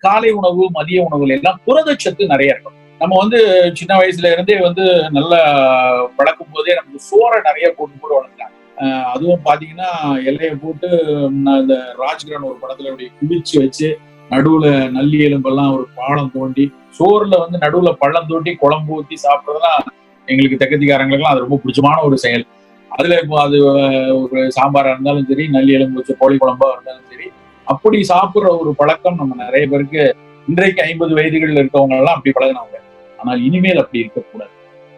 காலை உணவு மதிய உணவுல எல்லாம் புரதச்சத்து நிறைய இருக்கும். நம்ம வந்து சின்ன வயசுல இருந்தே வந்து நல்லா வளர்க்கும் போதே நமக்கு சோறை நிறைய போட்டு போட்டு வளர்க்குறாங்க அஹ் அதுவும் பாத்தீங்கன்னா எல்லையை போட்டு நான் இந்த ராஜ்கிரண் ஒரு படத்துல அப்படி குளிச்சு வச்சு நடுவுல நல்லி எலும்பெல்லாம் ஒரு பாலம் தோண்டி சோறுல வந்து நடுவுல பள்ளம் தோண்டி குழம்பு ஊத்தி சாப்பிட்றதுலாம் எங்களுக்கு தெக்கத்திக்காரங்களுக்குலாம் அது ரொம்ப பிடிச்சமான ஒரு செயல். அதுல இப்போ அது ஒரு சாம்பாரா இருந்தாலும் சரி நல்லி எலும்பு வச்ச கோழி குழம்பா இருந்தாலும் சரி அப்படி சாப்பிடுற ஒரு பழக்கம் நம்ம நிறைய பேருக்கு இன்றைக்கு ஐம்பது வயதுகளில் இருக்கவங்க எல்லாம் அப்படி பழகினாங்க. ஆனால் இனிமேல் அப்படி இருக்கக்கூடாது.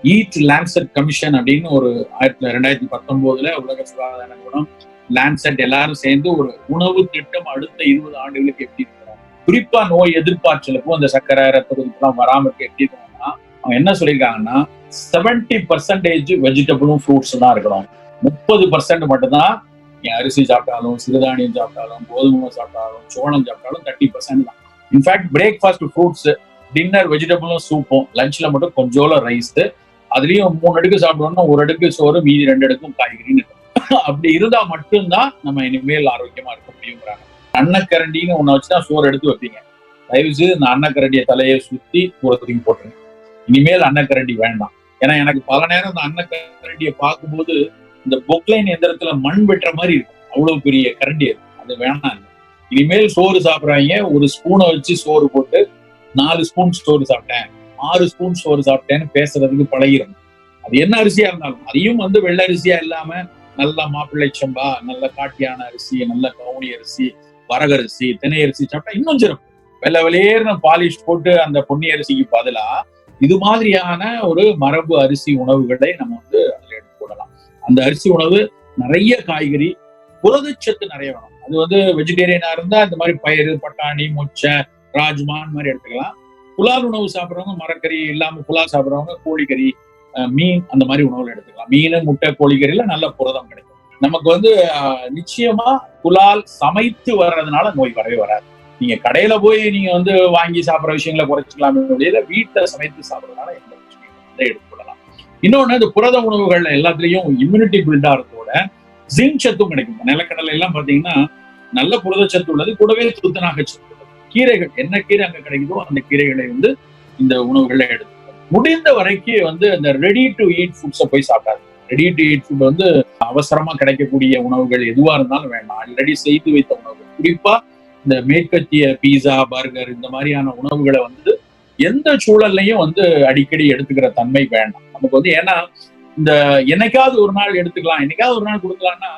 ஈட் லேண்ட்செட் கமிஷன் அப்படின்னு ஒரு ஆயிரத்தி ரெண்டாயிரத்தி பத்தொன்பதுல உலக சுகாதார நிறுவனம் லான்செட் எல்லாரும் சேர்ந்து ஒரு உணவு திட்டம் அடுத்த இருபது ஆண்டுகளுக்கு எப்படி இருக்கணும் குறிப்பா நோய் எதிர்பார்ச்சலுக்கும் அந்த சக்கரை ரத்த கொதிப்புலாம் வராம இருக்க எப்படி இருக்கணும்னா அவங்க என்ன சொல்லியிருக்காங்கன்னா செவன்டி பர்சன்டேஜ் வெஜிடபிளும் ஃப்ரூட்ஸ் தான் இருக்கணும். முப்பது பர்சன்ட் மட்டும்தான் நீ அரிசி சாப்பிட்டாலும் சிறுதானியம் சாப்பிட்டாலும் கோதுமை சாப்பிட்டாலும் சோளம் சாப்பிட்டாலும் தேர்ட்டி பர்சன்ட் தான். In fact breakfast fruits dinner வெஜிடபிளும் சூப்பும் லஞ்ச்ல மட்டும் கொஞ்சோல ரைஸ் அதுலயும் மூணு அடுக்கு சாப்பிடணும்னா ஒரு அடுக்கு சோறு மீதி ரெண்டு அடுக்கும் காய்கறின்னு இருக்கும் அப்படி இருந்தா மட்டும்தான் நம்ம இனிமேல் ஆரோக்கியமா இருக்க முடியுங்கிறாங்க. அன்னக்கரண்டின்னு ஒண்ணு வச்சுதான் சோறு எடுத்து வைப்பீங்க. தயவு செய்து இந்த அன்னக்கரண்டிய தலையை சுத்தி தூரத்துக்கு போட்டுருங்க. இனிமேல் அன்னக்கரண்டி வேண்டாம். ஏன்னா எனக்கு பல நேரம் அந்த அன்ன கரண்டியை பார்க்கும்போது இந்த பொக்லைன் எந்திரத்துல மண் வெட்டுற மாதிரி இருக்கும். அவ்வளவு பெரிய கரண்டி அது. அது வேணாம். இனிமேல் சோறு சாப்பிடுறாங்க. ஒரு ஸ்பூனை வச்சு சோறு போட்டு நாலு ஸ்பூன் சோறு சாப்பிட்டேன். ஆறு ஸ்பூன் சோறு சாப்பிட்டேன்னு பேசுறதுக்கு பழகிடும் அது என்ன அரிசியா இருந்தாலும் அதையும் வந்து வெள்ளை அரிசியா இல்லாம நல்ல மாப்பிள்ளை சம்பா நல்ல காட்டியான அரிசி நல்ல கவுனி அரிசி வரகரிசி தினை அரிசி சாப்பிட்டா இன்னும் சிறப்பு. வெள்ளை வெளியேறின பாலிஷ் போட்டு அந்த பொன்னி அரிசிக்கு பதிலா இது மாதிரியான ஒரு மரபு அரிசி உணவுகளை நம்ம வந்து அதுல எடுத்துக்கொள்ளலாம் அந்த அரிசி உணவு நிறைய காய்கறி புரதச்சத்து நிறைய வேணும். அது வந்து வெஜிடேரியனா இருந்தா இந்த மாதிரி பயிறு பட்டாணி மொச்சை ராஜ்மான் மாதிரி எடுத்துக்கலாம். புலால் உணவு சாப்பிட்றவங்க மரக்கறி இல்லாம புலால் சாப்பிட்றவங்க கோழிக்கறி மீன் அந்த மாதிரி உணவுகள் எடுத்துக்கலாம். மீன் முட்டை கோழிக்கறியில நல்ல புரதம் கிடைக்கும். நமக்கு வந்து நிச்சயமா புலால் சமைத்து வர்றதுனால நோய் வரவே வராது. நீங்க கடையில போய் நீங்க வந்து வாங்கி சாப்பிட்ற விஷயங்களை குறைச்சிக்கலாமே வெளியில வீட்டை சமைத்து சாப்பிட்றதுனால எந்த பிரச்சனையும் எடுத்துக்கொள்ளலாம் இன்னொன்னு இந்த புரத உணவுகள் எல்லாத்துலயும் இம்யூனிட்டி பில்டா ஆகிறதோட ஜிங்க் சத்தும் கிடைக்கும். நிலக்கடலை எல்லாம் பாத்தீங்கன்னா நல்ல புரதச்சத்து உள்ளது கூடவே துத்தனாக சத்து உள்ளது. கீரைகள் என்ன கீரை அங்க கிடைக்குதோ அந்த கீரைகளை வந்து இந்த உணவுகளை எடுத்து முடிந்த வரைக்கும் வந்து அந்த ரெடி டு ஈட் ஃபுட்ஸை போய் சாப்பிடாது ரெடி டு ஈட் ஃபுட் வந்து அவசரமா கிடைக்கக்கூடிய உணவுகள் எதுவா இருந்தாலும் வேண்டாம். ஆல்ரெடி செய்து வைத்த உணவுகள். குறிப்பா இந்த மேற்கத்திய பீஸா பர்கர் இந்த மாதிரியான உணவுகளை வந்து எந்த சூழல்லையும் வந்து அடிக்கடி எடுத்துக்கிற தன்மை வேண்டாம். நமக்கு வந்து ஏன்னா இந்த என்னைக்காவது ஒரு நாள் எடுத்துக்கலாம் என்னைக்காவது ஒரு நாள் கொடுக்கலாம்னா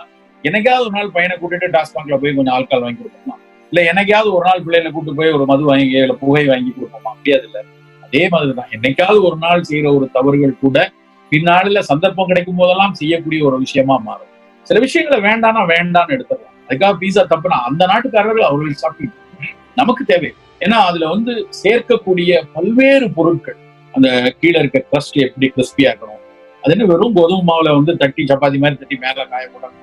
என்னைக்காவது ஒரு நாள் பையனை கூட்டிட்டு டாஸ்மாக்ல போய் கொஞ்சம் ஆல்கால் வாங்கி கொடுப்போமா இல்ல என்னைக்காவது ஒரு நாள் பிள்ளைகளை கூட்டு போய் ஒரு மது வாங்கி இல்ல புகை வாங்கி கொடுப்போமா முடியாது இல்ல. அதே மாதிரிதான். என்னைக்காவது ஒரு நாள் செய்யற ஒரு தவறுகள் கூட பின்னாளில் சந்தர்ப்பம் கிடைக்கும் போதெல்லாம் செய்யக்கூடிய ஒரு விஷயமா மாறும். சில விஷயங்களை வேண்டாம்னா வேண்டாம்னு எடுத்துடலாம். அதுக்காக பீஸா தப்புனா அந்த நாட்டுக்காரர்கள் அவர்கள் சாப்பிட்டு நமக்கு தேவை. ஏன்னா அதுல வந்து சேர்க்கக்கூடிய பல்வேறு பொருட்கள். அந்த கீழே இருக்க க்ரஸ்ட் எப்படி கிறிஸ்பியா இருக்கணும். அது என்ன வெறும் கோதுமை மாவுல வந்து தட்டி சப்பாத்தி மாதிரி தட்டி மேல காய போட்டாங்க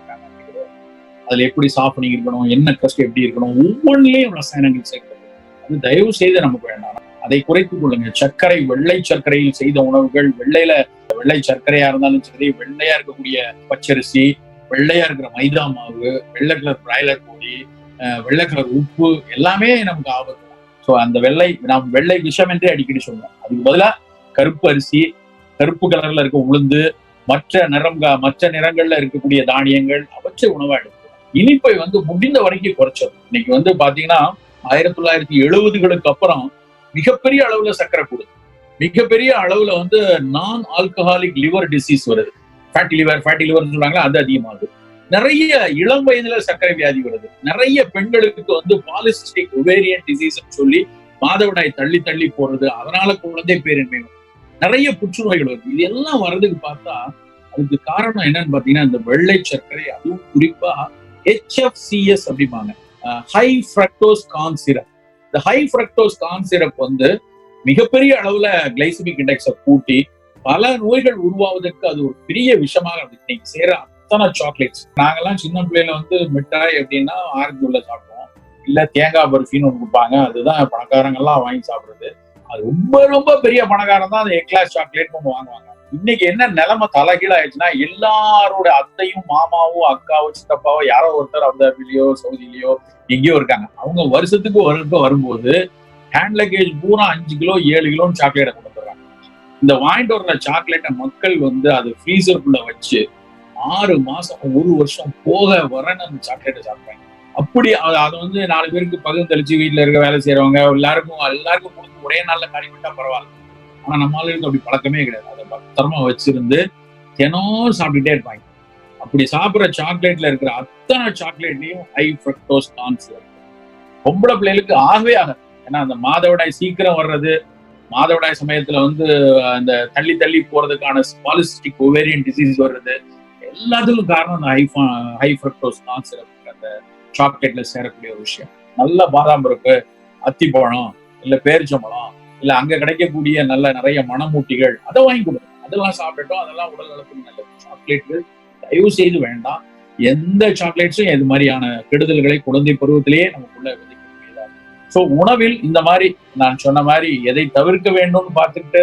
அதுல எப்படி சாஃப்னிங் இருக்கணும் என்ன க்ரஸ்ட் எப்படி இருக்கணும் ஒவ்வொன்றிலையும் ரசாயனங்கள் சேர்க்கிறது. அது தயவு செய்து நமக்கு வேண்டாம். அதை குறைத்துக் கொள்ளுங்க. சர்க்கரை வெள்ளை சர்க்கரையில் செய்த உணவுகள் வெள்ளையில வெள்ளை சர்க்கரையா இருந்தாலும் சரி வெள்ளையா இருக்கக்கூடிய பச்சரிசி வெள்ளையா இருக்கிற மைதா மாவு வெள்ளை கலர் பிராய்லர் கோழி வெள்ளை கலர் உப்பு எல்லாமே நமக்கு ஆபத்து. ஸோ அந்த வெள்ளை நாம் வெள்ளை விஷம் என்றே அடிக்கடி சொல்லுவோம் அதுக்கு பதிலாக கருப்பு அரிசி கருப்பு கலர்ல இருக்க உளுந்து மற்ற நிறம் மற்ற நிறங்கள்ல இருக்கக்கூடிய தானியங்கள் அவற்றை உணவா எடுக்கணும் இனிப்பை வந்து முடிந்த வரைக்கும் குறைச்சது இன்னைக்கு வந்து பாத்தீங்கன்னா ஆயிரத்தி தொள்ளாயிரத்தி எழுபதுகளுக்கு அப்புறம் மிகப்பெரிய அளவுல சர்க்கரை கூடுது மிகப்பெரிய அளவுல வந்து நான் ஆல்கஹாலிக் லிவர் டிசீஸ் வருது. ஃபேட்டி லிவர் ஃபேட்டி லிவர் சொல்றாங்களா அது அதிகமாகுது. நிறைய இளம் வயதுல சர்க்கரை வியாதி வருது. நிறைய பெண்களுக்கு வந்து பாலிஸ்டிக் ஒவேரியன் டிசீஸ் சொல்லி மாதவிடாய் தள்ளி தள்ளி போறது அதனால குழந்தை பேரின்மை நிறைய புற்றுநோய்கள் வருது. இது எல்லாம் வர்றதுக்கு பார்த்தா அதுக்கு காரணம் என்னன்னு பாத்தீங்கன்னா இந்த வெள்ளை சர்க்கரை அதுவும் குறிப்பா ஹெச்எஃப்சிஎஸ் அப்படிம்பாங்க. ஹை ஃப்ரக்டோஸ் கான் சிரப் இந்த ஹை ஃப்ரக்டோஸ் கான் சிரப் வந்து மிகப்பெரிய அளவுல கிளைசமிக் இண்டெக்ஸை கூட்டி பல நோய்கள் உருவாவதற்கு அது ஒரு பெரிய விஷயமாக இருந்துச்சு இன்னைக்கு சேர அத்தனை சாக்லேட்ஸ் நாங்கெல்லாம் சின்ன பிள்ளைல வந்து மிட்டாய் அப்படின்னா ஆரஞ்சு உள்ள சாப்பிடுவோம். இல்ல தேங்காய் பர்ஃபின்னு ஒன்று கொடுப்பாங்க. அதுதான் பணக்காரங்க எல்லாம் வாங்கி சாப்பிடுறது. அது ரொம்ப ரொம்ப பெரிய பணக்காரன் தான் அந்த எக்லாஸ் சாக்லேட் ஒன்று வாங்குவாங்க. இன்னைக்கு என்ன நிலைமை தலைகீழ ஆயிடுச்சுன்னா எல்லாரோட அத்தையும் மாமாவும் அக்காவும் சித்தப்பாவோ யாரோ ஒருத்தர் அபுதாபிலையோ சவுதியிலயோ எங்கேயோ இருக்காங்க. அவங்க வருஷத்துக்கு வரும்போது ஹேண்ட் லக்கேஜ் பூரா அஞ்சு கிலோ ஏழு கிலோன்னு சாக்லேட் இந்த வாங்கிட்டு வர்ற சாக்லேட்டை மக்கள் வந்து அது ஃப்ரீசருக்குள்ள வச்சு ஆறு மாசம் ஒரு வருஷம் போக வரன்னு அந்த சாக்லேட்டை சாப்பிட்றாங்க அப்படி அது வந்து நாலு பேருக்கு பகிர்ந்து தெளிச்சு வீட்டுல இருக்க வேலை செய்யறவங்க எல்லாருக்கும் எல்லாருக்கும் கொடுத்து ஒரே நாள்ல காலி விட்டா பரவாயில்ல. ஆனா நம்ம ஆளுங்களுக்கு அப்படி பழக்கமே கிடையாது. அதை பத்திரமா வச்சிருந்து தினம் சாப்பிட்டுட்டே இருப்பாங்க. அப்படி சாப்பிடுற சாக்லேட்ல இருக்கிற அத்தனை சாக்லேட்லயும் ஹை ஃப்ரக்டோஸ் கான்ஸ் பொம்பளை பிள்ளைகளுக்கு ஆகவே ஆகாது. ஏன்னா அந்த மாதவிடாய் சீக்கிரம் வர்றது மாதவிடாய் சமயத்துல வந்து அந்த தள்ளி தள்ளி போறதுக்கான பாலிஸ்டிக் ஒவேரியன் டிசீஸ் வர்றது எல்லாத்துக்கும் காரணம் அந்த ஹை ஹை ஃப்ரக்டோஸ் சிறப்பு. அந்த சாக்லேட்ல சேரக்கூடிய ஒரு விஷயம். நல்ல பாதாம் பருப்பு அத்திப்பழம் இல்ல பேரிச்சம்பழம் இல்ல அங்க கிடைக்கக்கூடிய நல்ல நிறைய மணமூட்டிகள் அதை வாங்கி கொடுங்க. அதெல்லாம் சாப்பிட்டுட்டோம் அதெல்லாம் உடல் நலத்துக்கு நல்லது. சாக்லேட்கள் தயவு செய்து வேண்டாம். எந்த சாக்லேட்ஸும் இது மாதிரியான கெடுதல்களை குழந்தை பருவத்திலேயே நமக்குள்ள ஸோ உணவில் இந்த மாதிரி நான் சொன்ன மாதிரி எதை தவிர்க்க வேண்டும்னு பார்த்துக்கிட்டு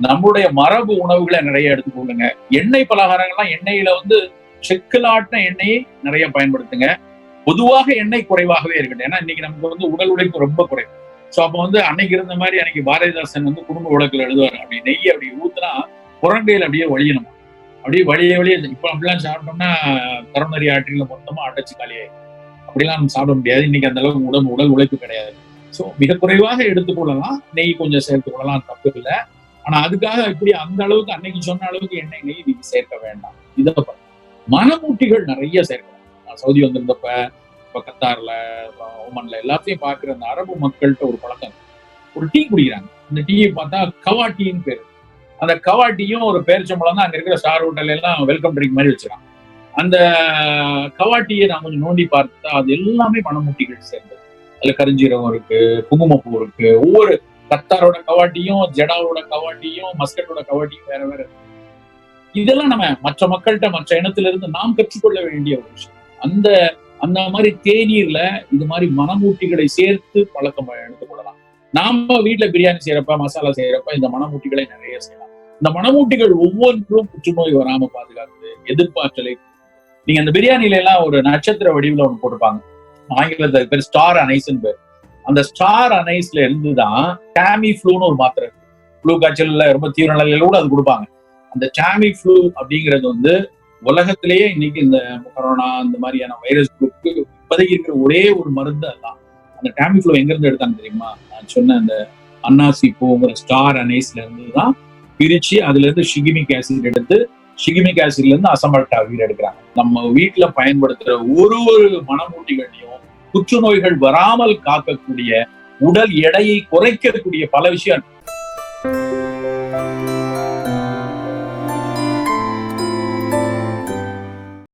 நம்முடைய மரபு உணவுகளை நிறைய எடுத்துக்கொள்ளுங்க எண்ணெய் பலகாரங்கள்லாம் எண்ணெயில வந்து செக்கலாட்டின எண்ணெயை நிறைய பயன்படுத்துங்க. பொதுவாக எண்ணெய் குறைவாகவே இருக்கட்டும். ஏன்னா இன்னைக்கு நமக்கு வந்து உடல் உழைப்பு ரொம்ப குறைவு. ஸோ அப்போ வந்து அன்னைக்கு இருந்த மாதிரி அன்னைக்கு பாரதிதாசன் வந்து குடும்ப உலகில் எழுதுவார். அப்படி நெய் அப்படி ஊத்துனா புறங்கையில் அப்படியே வழியணும். அப்படியே வழிய வழிய இப்போ அப்படிலாம் சாப்பிட்டோம்னா தரநறி ஆற்றில மொத்தமாக அடைச்சு காலியாயிடும். அப்படிலாம் நம்ம சாப்பிட முடியாது. இன்னைக்கு அந்த அளவுக்கு உடம்பு உடல் உழைப்பு கிடையாது. ஸோ மிக குறைவாக எடுத்துக்கொள்ளலாம் நெய் கொஞ்சம் சேர்த்து கொள்ளலாம். தப்பு இல்லை. ஆனா அதுக்காக இப்படி அந்த அளவுக்கு அன்னைக்கு சொன்ன அளவுக்கு எண்ணெய் நெய் நீங்க சேர்க்க வேண்டாம். இதை மனமூட்டிகள் நிறைய சேர்க்கணும் நான் சவுதி வந்திருந்தப்ப இப்போ கத்தார்ல ஓமன்ல எல்லாத்தையும் பார்க்குற அந்த அரபு மக்கள்கிட்ட ஒரு பழக்கம். ஒரு டீ குடிக்கிறாங்க. இந்த டீயை பார்த்தா கவா டீன்னு பேரு. அந்த கவா டீயும் ஒரு பேரிச்சம்பளம் தான் அங்க இருக்கிற ஸ்டார் ஹோட்டல் எல்லாம் வெல்கம் ட்ரிங்க் மாதிரி வச்சிருக்காங்க அந்த கவாட்டியை நான் கொஞ்சம் நோண்டி பார்த்தா அது எல்லாமே மனமூட்டிகள் சேர்ந்தது. அதுல கருஞ்சீரகம் இருக்கு குங்குமப்பூ இருக்கு. ஒவ்வொரு கத்தாரோட கவாட்டியும் ஜெடாவோட கவாட்டியும் மஸ்கட்டோட கவாட்டியும் வேற வேற இதெல்லாம் நம்ம மற்ற மக்கள்கிட்ட மற்ற இனத்துல இருந்து நாம் கற்றுக்கொள்ள வேண்டிய ஒரு விஷயம். அந்த அந்த மாதிரி தேநீர்ல இது மாதிரி மனமூட்டிகளை சேர்த்து பழக்கம் எடுத்துக்கொள்ளலாம். நாம வீட்டுல பிரியாணி செய்யறப்ப மசாலா செய்யறப்ப இந்த மனமூட்டிகளை நிறைய செய்யலாம். இந்த மனமூட்டிகள் ஒவ்வொன்றும் புற்றுநோய் வராம பாதுகாக்குது எதிர்ப்பாற்றலை நீங்க அந்த பிரியாணில எல்லாம் ஒரு நட்சத்திர வடிவில் ஒன்று போட்டிருப்பாங்க. ஆங்கிலத்தில் பேர் ஸ்டார் அனைஸ்ன்னு பேர். அந்த ஸ்டார் அனைஸ்ல இருந்து தான் டேமி ஃப்ளூன்னு ஒரு மாத்திரை இருக்கு. ஃப்ளூ காய்ச்சல்ல ரொம்ப தீவிர நிலையில கூட அது கொடுப்பாங்க. அந்த டேமி ஃப்ளூ அப்படிங்கிறது வந்து உலகத்திலேயே இன்னைக்கு இந்த கொரோனா இந்த மாதிரியான வைரஸ் குரூப்புக்கு இப்போதைக்கு இருக்கிற ஒரே ஒரு மருந்து அதான் அந்த டேமி ஃப்ளூ எங்க இருந்து எடுத்தாங்க தெரியுமா? நான் சொன்ன அந்த அன்னாசி பூங்கிற ஸ்டார் அனைஸ்ல இருந்து தான் பிரிச்சு அதுல இருந்து ஷிகிமிக் ஆசிட் எடுத்து ஷிகிமிக் ஆசிட்ல இருந்து அசம்பல்டாவீர் எடுக்கிறாங்க. நம்ம வீட்டுல பயன்படுத்துற ஒரு ஒரு மனமூட்டிகளையும் புற்றுநோய்கள் வராமல் காக்கக்கூடிய உடல் எடையை குறைக்கக்கூடிய பல விஷயம்